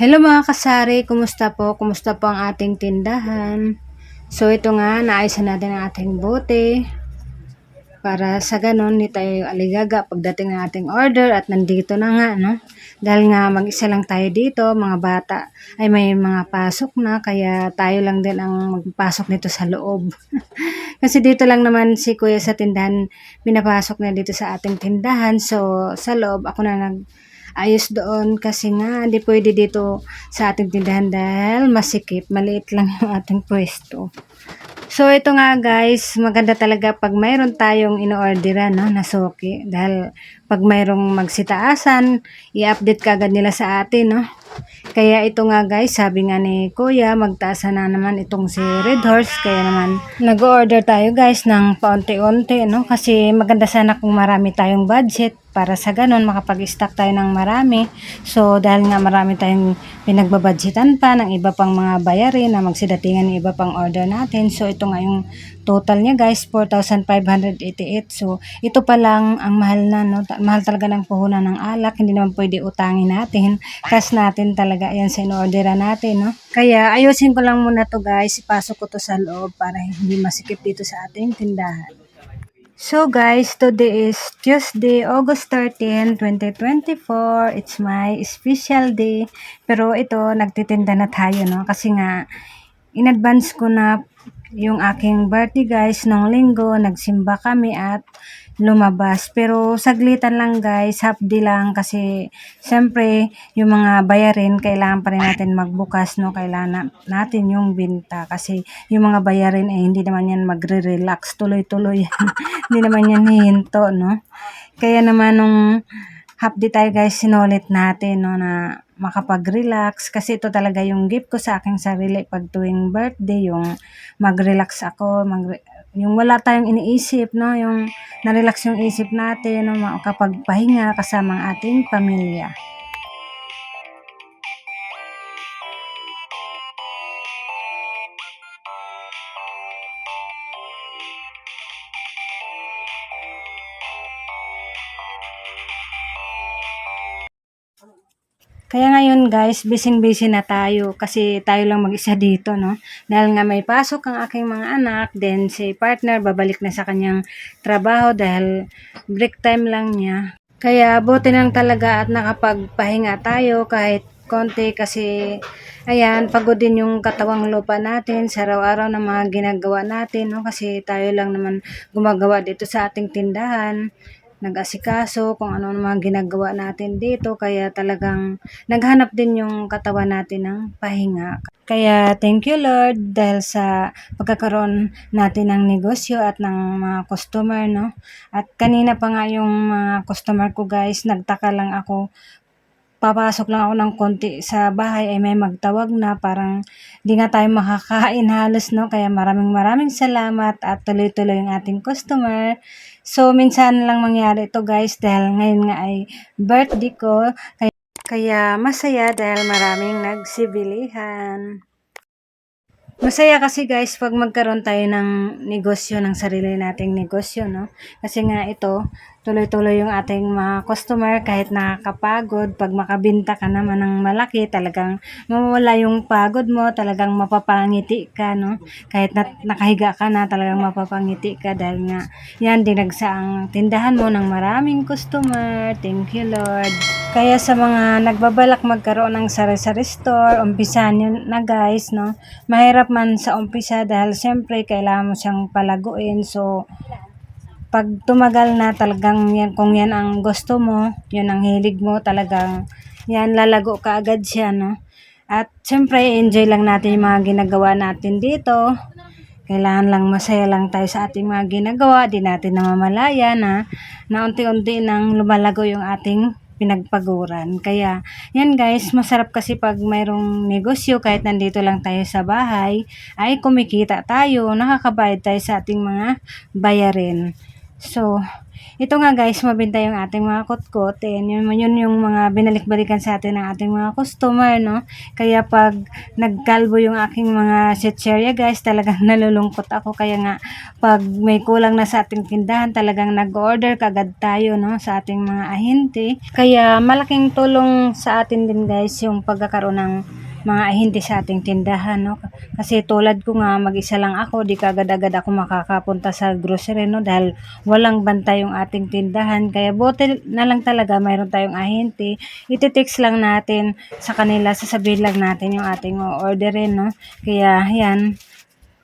Hello mga kasari, kumusta po? Kumusta po ang ating tindahan? So ito nga, naayos na natin ang ating bote. Para sa ganon, hindi tayo aligaga pagdating ng ating order at nandito na nga, no? Dahil nga mag-isa lang tayo dito, mga bata ay may mga pasok na, kaya tayo lang din ang magpasok nito sa loob. Kasi dito lang naman si kuya sa tindahan, pinapasok na dito sa ating tindahan. So sa loob, ako na nag ayos doon kasi nga hindi pwede dito sa ating tindahan dahil masikip, maliit lang yung ating pwesto. So ito nga guys, maganda talaga pag mayroon tayong ino-orderan no, na suki dahil pag mayroong magsitaasan, i-update kagad nila sa atin no. Kaya ito nga guys, sabi nga ni Kuya, magtaasa na naman itong si Red Horse. Kaya naman nag-order tayo guys ng paunti-unti no kasi maganda sana kung marami tayong budget para sa ganun makapag-stock tayo ng marami. So dahil nga marami tayong pinagbabudgetan pa ng iba pang mga bayarin na magsidatingan ng iba pang order natin. So ito nga yung total niya guys, 4,588. So ito pa lang ang mahal na no. Ta- Mahal talaga ng puhunan ng alak, hindi naman pwede utangin natin. Cash natin talaga yan sa in-orderan natin no. Kaya ayusin ko lang muna to guys, ipasok ko to sa loob para hindi masikip dito sa ating tindahan. So guys, today is Tuesday, August 13, 2024. It's my special day. Pero ito, nagtitinda na tayo, no? Kasi nga, in advance ko na yung aking birthday guys nung linggo. Nagsimba kami at lumabas. Pero saglitan lang guys, half day lang kasi syempre yung mga bayarin kailangan pa rin natin magbukas no, kailangan na- natin yung binta kasi yung mga bayarin eh hindi naman yan magre-relax tuloy-tuloy hindi naman yan hihinto no. Kaya naman nung half day tayo guys sinulit natin no na makapag-relax. Kasi ito talaga yung gift ko sa aking sarili pag tuwing birthday yung mag-relax ako mag yung wala tayong iniisip no yung na-relax yung isip natin no makapagpahinga kasama ang ating pamilya Kaya ngayon guys, busy-busy na tayo kasi tayo lang mag-isa dito, no? Dahil nga may pasok ang aking mga anak, then si partner babalik na sa kanyang trabaho dahil break time lang niya. Kaya buti lang talaga at nakapagpahinga tayo kahit konti kasi ayan, pagod din yung katawang lupa natin sa araw-araw na mga ginagawa natin, no? Kasi tayo lang naman gumagawa dito sa ating tindahan nag-asikaso kung ano ang mga ginagawa natin dito kaya talagang naghanap din yung katawan natin ng pahinga. Kaya thank you Lord dahil sa pagkakaroon natin ng negosyo at ng mga customer no. At kanina pa nga yung mga customer ko guys, nagtaka lang ako papasok lang ako ng konti sa bahay ay may magtawag na parang di nga tayo makakain halos no? Kaya maraming maraming salamat at tuloy-tuloy yung ating customer. So minsan lang mangyari ito guys dahil ngayon nga ay birthday ko. Kaya, kaya masaya dahil maraming nagsibilihan. Masaya kasi guys pag magkaroon tayo ng negosyo, ng sarili nating negosyo, no? Kasi nga ito, tuloy-tuloy yung ating mga customer kahit nakakapagod. Pag makabinta ka naman ng malaki, talagang mawawala yung pagod mo, talagang mapapangiti ka, no? Kahit na, nakahiga ka na, talagang mapapangiti ka dahil nga yan, dinagsa ang tindahan mo ng maraming customer. Thank you, Lord. Kaya sa mga nagbabalak magkaroon ng sari-sari store, umpisahan nyo na guys, no? Mahirap man sa umpisa dahil siyempre kailangan mo siyang palaguin. So, pag tumagal na talagang yan, kung yan ang gusto mo, yun ang hilig mo, talagang yan, lalago ka agad siya, no? At siyempre, enjoy lang natin yung mga ginagawa natin dito. Kailangan lang masaya lang tayo sa ating mga ginagawa. Di natin namamalaya na na unti-unti nang lumalago yung ating pinagpaguran. Kaya, yan guys, masarap kasi pag mayroong negosyo, kahit nandito lang tayo sa bahay, ay kumikita tayo, nakakabayad tayo sa ating mga bayarin. So, ito nga guys, mabenta yung ating mga kutkot. Ayan, yun, yun yung mga binalik-balikan sa atin ng ating mga customer, no? Kaya pag nagkalbo yung aking mga chicheria guys, talagang nalulungkot ako. Kaya nga, pag may kulang na sa ating tindahan, talagang nag-order kagad tayo, no? Sa ating mga ahente. Kaya malaking tulong sa atin din guys yung pagkakaroon ng mga ahente sa ating tindahan, no? Kasi tulad ko nga, mag-isa lang ako, di kagad-agad ako makakapunta sa grocery, no? Dahil walang bantay yung ating tindahan. Kaya bote na lang talaga, mayroon tayong ahente. Ititext lang natin sa kanila, sasabihin lang natin yung ating orderin, no? Kaya, yan,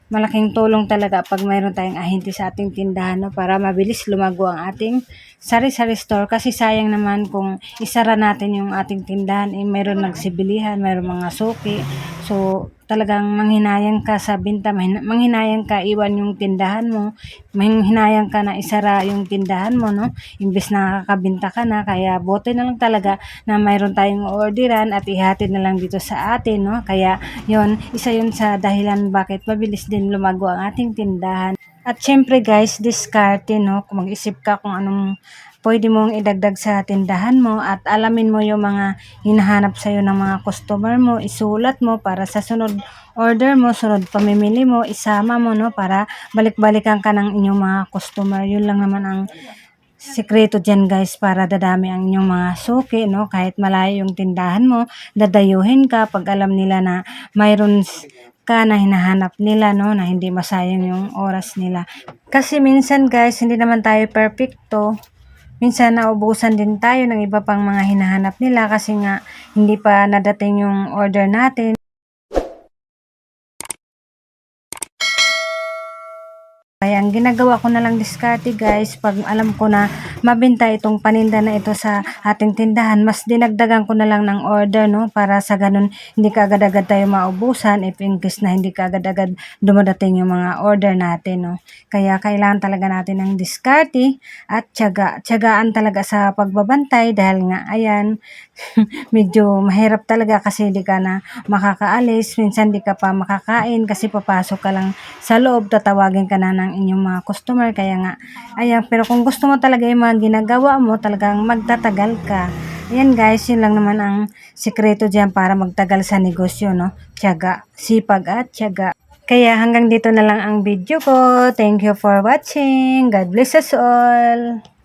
malaking tulong talaga pag mayroon tayong ahente sa ating tindahan no, para mabilis lumago ang ating sari-sari store kasi sayang naman kung isara natin yung ating tindahan eh mayroon nagsibilihan, mayroon mga suki. So talagang manghinayang ka sa binta, manghinayang ka iwan yung tindahan mo, manghinayang ka na isara yung tindahan mo no, imbes na nakakabinta ka na kaya bote na lang talaga na mayroon tayong orderan at ihatid na lang dito sa atin no. Kaya yon isa yun sa dahilan bakit mabilis din lumago ang ating tindahan. At syempre guys, diskarte no, kung mag-isip ka kung anong pwede mong idagdag sa tindahan mo at alamin mo yung mga hinahanap sa'yo ng mga customer mo, isulat mo para sa sunod order mo, sunod pamimili mo, isama mo no para balik-balikan ka ng inyong mga customer. Yun lang naman ang sikreto dyan guys para dadami ang inyong mga suki no kahit malayo yung tindahan mo dadayuhin ka pag alam nila na mayroon ka na hinahanap nila no na hindi masayang yung oras nila. Kasi minsan guys hindi naman tayo perfecto. Minsan naubusan din tayo ng iba pang mga hinahanap nila kasi nga hindi pa nadating yung order natin Kaya ang ginagawa ko na lang diskarte guys, pag alam ko na mabenta itong paninda na ito sa ating tindahan, mas dinagdagan ko na lang ng order no para sa ganun hindi ka agad-agad tayo maubusan if in case na hindi ka agad-agad dumadating yung mga order natin no. Kaya kailangan talaga natin ng diskarte at tiyaga. Tiyagaan talaga sa pagbabantay dahil nga ayan medyo mahirap talaga kasi hindi ka na makakaalis, minsan di ka pa makakain kasi papasok ka lang sa loob, tatawagin ka na ng inyong mga customer. Kaya nga, ayan, pero kung gusto mo talaga yung mga ginagawa mo, talagang magtatagal ka. Ayan guys, yun lang naman ang sikreto dyan para magtagal sa negosyo, no? Tiyaga, sipag at tiyaga. Kaya hanggang dito na lang ang video ko. Thank you for watching. God bless us all.